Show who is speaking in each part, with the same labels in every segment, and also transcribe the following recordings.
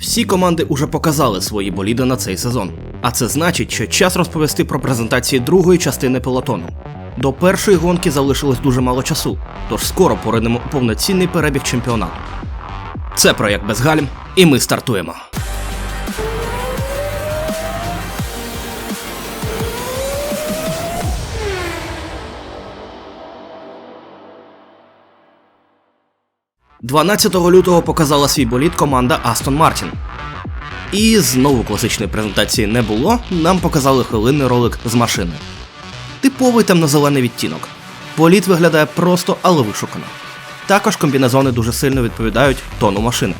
Speaker 1: Всі команди уже показали свої боліди на цей сезон. А це значить, що час розповісти про презентації другої частини пелотону. До першої гонки залишилось дуже мало часу, тож скоро поринемо у повноцінний перебіг чемпіонату. Це проєкт Безгальм, і ми стартуємо. – 12 лютого показала свій болід команда Aston Martin. І знову класичної презентації не було, нам показали хвилинний ролик з машини. Типовий темно-зелений відтінок. Політ виглядає просто, але вишукано. Також комбінезони дуже сильно відповідають тону машини.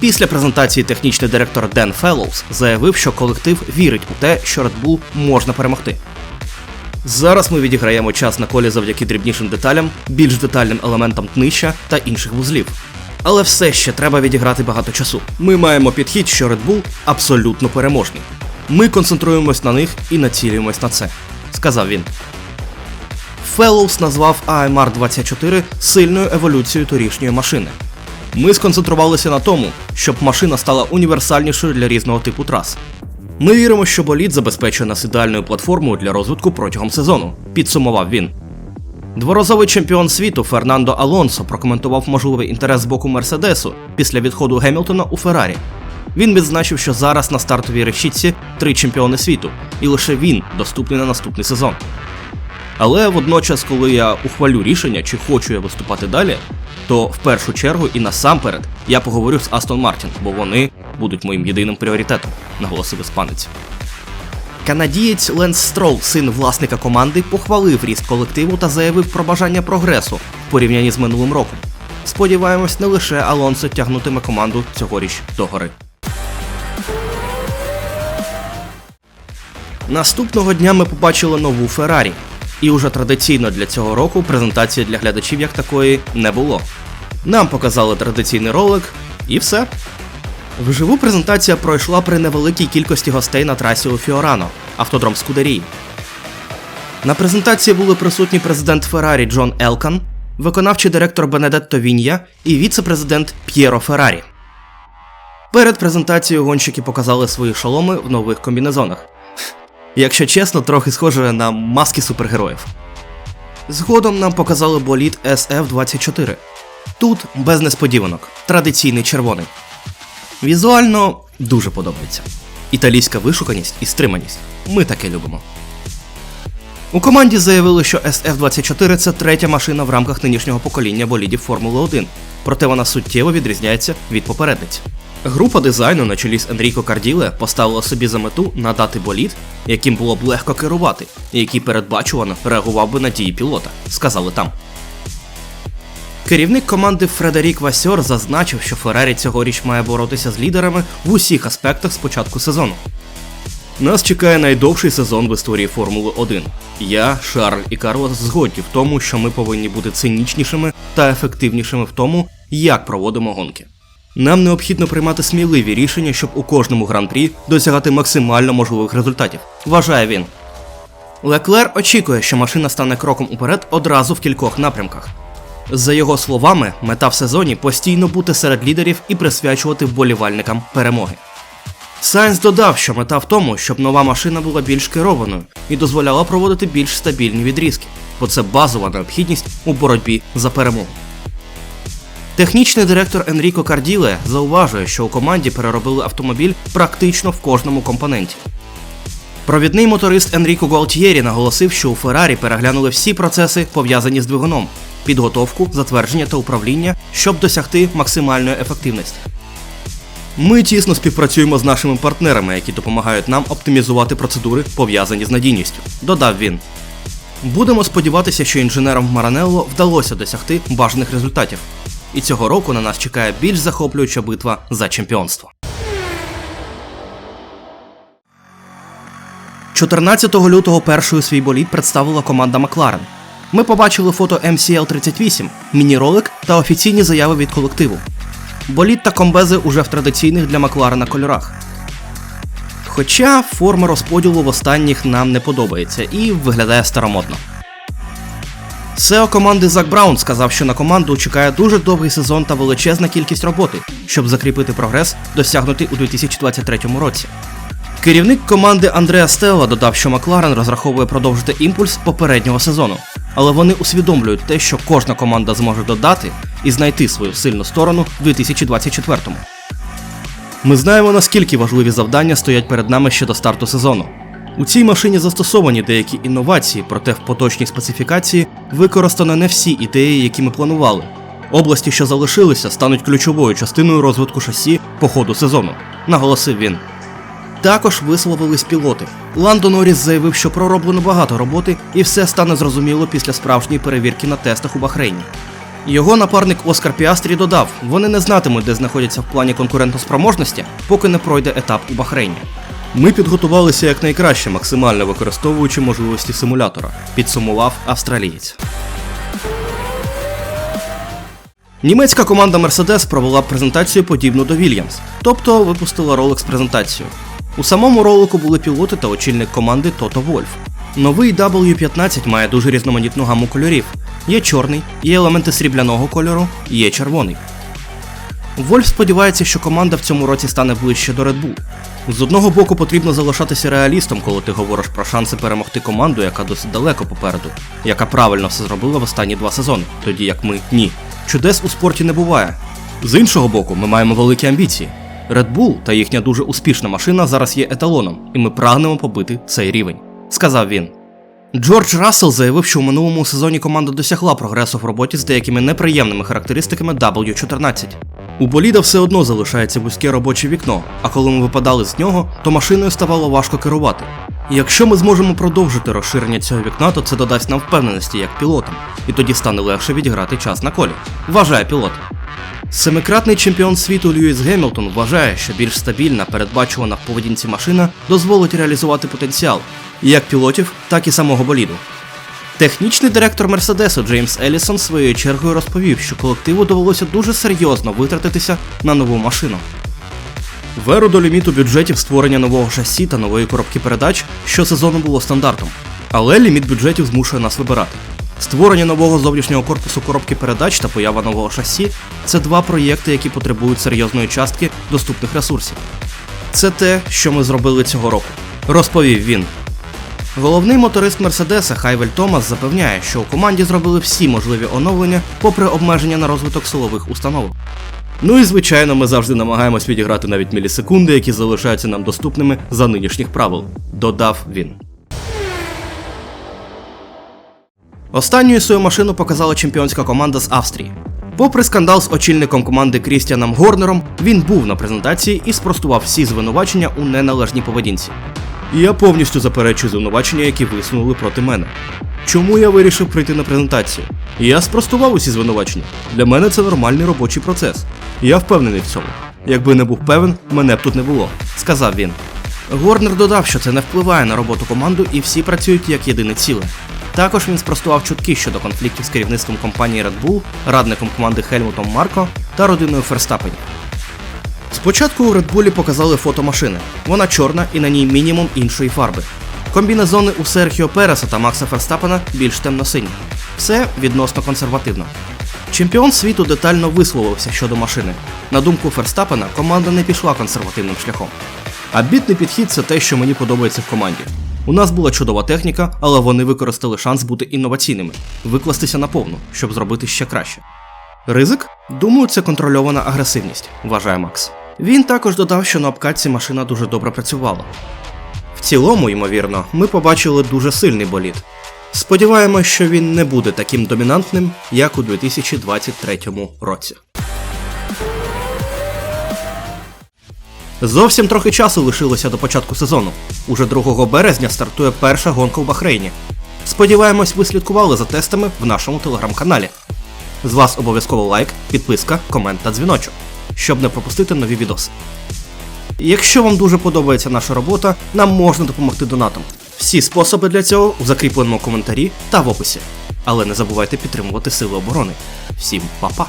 Speaker 1: Після презентації технічний директор Ден Феллоус заявив, що колектив вірить у те, що Red Bull можна перемогти. Зараз ми відіграємо час на колі завдяки дрібнішим деталям, більш детальним елементам днища та інших вузлів. Але все ще треба відіграти багато часу. Ми маємо підхід, що Red Bull абсолютно переможний. Ми концентруємось на них і націлюємось на це, сказав він. Феллоус назвав AMR 24 сильною еволюцією торішньої машини. Ми сконцентрувалися на тому, щоб машина стала універсальнішою для різного типу трас. Ми віримо, що болід забезпечує нас ідеальною платформою для розвитку протягом сезону, підсумував він. Дворазовий чемпіон світу Фернандо Алонсо прокоментував можливий інтерес з боку Мерседесу після відходу Гемілтона у Феррарі. Він відзначив, що зараз на стартовій решітці три чемпіони світу, і лише він доступний на наступний сезон. Але водночас, коли я ухвалю рішення, чи хочу я виступати далі, то в першу чергу і насамперед я поговорю з Астон Мартін, бо вони будуть моїм єдиним пріоритетом, наголосив іспанець. Канадієць Ленс Строл, син власника команди, похвалив ріст колективу та заявив про бажання прогресу в порівнянні з минулим роком. Сподіваємось, не лише Алонсо тягнутиме команду цьогоріч догори. Наступного дня ми побачили нову Феррарі. І уже традиційно для цього року презентації для глядачів як такої не було. Нам показали традиційний ролик, і все. Вживу презентація пройшла при невеликій кількості гостей на трасі у Фіорано, автодром Скудерії. На презентації були присутні президент Феррарі Джон Елкан, виконавчий директор Бенедетто Вінья і віце-президент П'єро Феррарі. Перед презентацією гонщики показали свої шоломи в нових комбінезонах. Якщо чесно, трохи схоже на маски супергероїв. Згодом нам показали болід SF24. Тут без несподіванок, традиційний червоний. Візуально дуже подобається. Італійська вишуканість і стриманість. Ми таке любимо. У команді заявили, що SF24 це третя машина в рамках нинішнього покоління болідів Формули 1, проте вона суттєво відрізняється від попередниць. Група дизайну на чолі з Енріко Карділе поставила собі за мету надати болід, яким було б легко керувати, і який передбачувано реагував би на дії пілота, сказали там. Керівник команди Фредерік Васьор зазначив, що Феррарі цьогоріч має боротися з лідерами в усіх аспектах з початку сезону. Нас чекає найдовший сезон в історії Формули 1. Я, Шарль і Карлос згодні в тому, що ми повинні бути цинічнішими та ефективнішими в тому, як проводимо гонки. Нам необхідно приймати сміливі рішення, щоб у кожному гран-прі досягати максимально можливих результатів, вважає він. Леклер очікує, що машина стане кроком уперед одразу в кількох напрямках. За його словами, мета в сезоні постійно бути серед лідерів і присвячувати вболівальникам перемоги. Сайнс додав, що мета в тому, щоб нова машина була більш керованою і дозволяла проводити більш стабільні відрізки, бо це базова необхідність у боротьбі за перемогу. Технічний директор Енріко Карділе зауважує, що у команді переробили автомобіль практично в кожному компоненті. Провідний моторист Енріко Гуалтьєрі наголосив, що у Феррарі переглянули всі процеси, пов'язані з двигуном, підготовку, затвердження та управління, щоб досягти максимальної ефективності. Ми тісно співпрацюємо з нашими партнерами, які допомагають нам оптимізувати процедури, пов'язані з надійністю, додав він. Будемо сподіватися, що інженерам Маранелло вдалося досягти бажаних результатів. І цього року на нас чекає більш захоплююча битва за чемпіонство. 14 лютого першою свій болід представила команда Макларен. Ми побачили фото MCL38, міні-ролик та офіційні заяви від колективу. Болід та комбези уже в традиційних для Макларена кольорах. Хоча форма розподілу в останніх нам не подобається і виглядає старомодно. SEO команди Зак Браун сказав, що на команду чекає дуже довгий сезон та величезна кількість роботи, щоб закріпити прогрес, досягнутий у 2023 році. Керівник команди Андреа Стелла додав, що Макларен розраховує продовжити імпульс попереднього сезону, але вони усвідомлюють те, що кожна команда зможе додати і знайти свою сильну сторону в 2024-му. Ми знаємо, наскільки важливі завдання стоять перед нами ще до старту сезону. У цій машині застосовані деякі інновації, проте в поточній специфікації використано не всі ідеї, які ми планували. Області, що залишилися, стануть ключовою частиною розвитку шасі по ходу сезону, наголосив він. Також висловились пілоти. Ландо Норріс заявив, що пророблено багато роботи і все стане зрозуміло після справжньої перевірки на тестах у Бахрейні. Його напарник Оскар Піастрі додав, вони не знатимуть, де знаходяться в плані конкурентоспроможності, поки не пройде етап у Бахрейні. Ми підготувалися якнайкраще, максимально використовуючи можливості симулятора, підсумував австралієць. Німецька команда Mercedes провела презентацію подібну до Williams, тобто випустила ролик з презентацією. У самому ролику були пілоти та очільник команди Тото Вольф. Новий W15 має дуже різноманітну гаму кольорів. Є чорний, є елементи срібляного кольору, є червоний. Вольф сподівається, що команда в цьому році стане ближче до Red Bull. З одного боку, потрібно залишатися реалістом, коли ти говориш про шанси перемогти команду, яка досить далеко попереду, яка правильно все зробила в останні два сезони, тоді як ми ні. Чудес у спорті не буває. З іншого боку, ми маємо великі амбіції. Red Bull та їхня дуже успішна машина зараз є еталоном, і ми прагнемо побити цей рівень, сказав він. Джордж Рассел заявив, що у минулому сезоні команда досягла прогресу в роботі з деякими неприємними характеристиками W14. У боліда все одно залишається вузьке робоче вікно, а коли ми випадали з нього, то машиною ставало важко керувати. Якщо ми зможемо продовжити розширення цього вікна, то це додасть нам впевненості як пілотам, і тоді стане легше відіграти час на колі, вважає пілот. Семикратний чемпіон світу Льюіс Гемілтон вважає, що більш стабільна, передбачувана в поведінці машина дозволить реалізувати потенціал як пілотів, так і самого боліду. Технічний директор Мерседесу Джеймс Елісон своєю чергою розповів, що колективу довелося дуже серйозно витратитися на нову машину. В еру до ліміту бюджетів створення нового шасі та нової коробки передач щосезону було стандартом. Але ліміт бюджетів змушує нас вибирати. Створення нового зовнішнього корпусу коробки передач та поява нового шасі це два проєкти, які потребують серйозної частки доступних ресурсів. Це те, що ми зробили цього року, розповів він. Головний моторист Мерседеса Хайвель Томас запевняє, що у команді зробили всі можливі оновлення, попри обмеження на розвиток силових установок. Ну і звичайно, ми завжди намагаємось відіграти навіть мілісекунди, які залишаються нам доступними за нинішніх правил, додав він. Останньою свою машину показала чемпіонська команда з Австрії. Попри скандал з очільником команди Крістіаном Горнером, він був на презентації і спростував всі звинувачення у неналежній поведінці. Я повністю заперечую звинувачення, які висунули проти мене. Чому я вирішив прийти на презентацію? Я спростував усі звинувачення. Для мене це нормальний робочий процес. Я впевнений в цьому. Якби не був певен, мене б тут не було, сказав він. Горнер додав, що це не впливає на роботу команди і всі працюють як єдине ціле. Також він спростував чутки щодо конфліктів з керівництвом компанії Red Bull, радником команди Хельмутом Марко та родиною Ферстапенів. Спочатку у Bull показали фото машини. Вона чорна і на ній мінімум іншої фарби. Комбінезони у Серхіо Переса та Макса Ферстапена більш темно-сині. Все відносно консервативно. Чемпіон світу детально висловився щодо машини. На думку Ферстапена, команда не пішла консервативним шляхом. Амбітний підхід це те, що мені подобається в команді. У нас була чудова техніка, але вони використали шанс бути інноваційними, викластися наповну, щоб зробити ще краще. Ризик? Думаю, це контрольована агресивність, вважає Макс. Він також додав, що на обкатці машина дуже добре працювала. В цілому, ймовірно, ми побачили дуже сильний болід. Сподіваємось, що він не буде таким домінантним, як у 2023 році. Зовсім трохи часу лишилося до початку сезону. Уже 2 березня стартує перша гонка в Бахрейні. Сподіваємось, ви слідкували за тестами в нашому телеграм-каналі. З вас обов'язково лайк, підписка, комент та дзвіночок, щоб не пропустити нові відоси. Якщо вам дуже подобається наша робота, нам можна допомогти донатом. Всі способи для цього у закріпленому коментарі та в описі. Але не забувайте підтримувати Сили оборони. Всім па-па!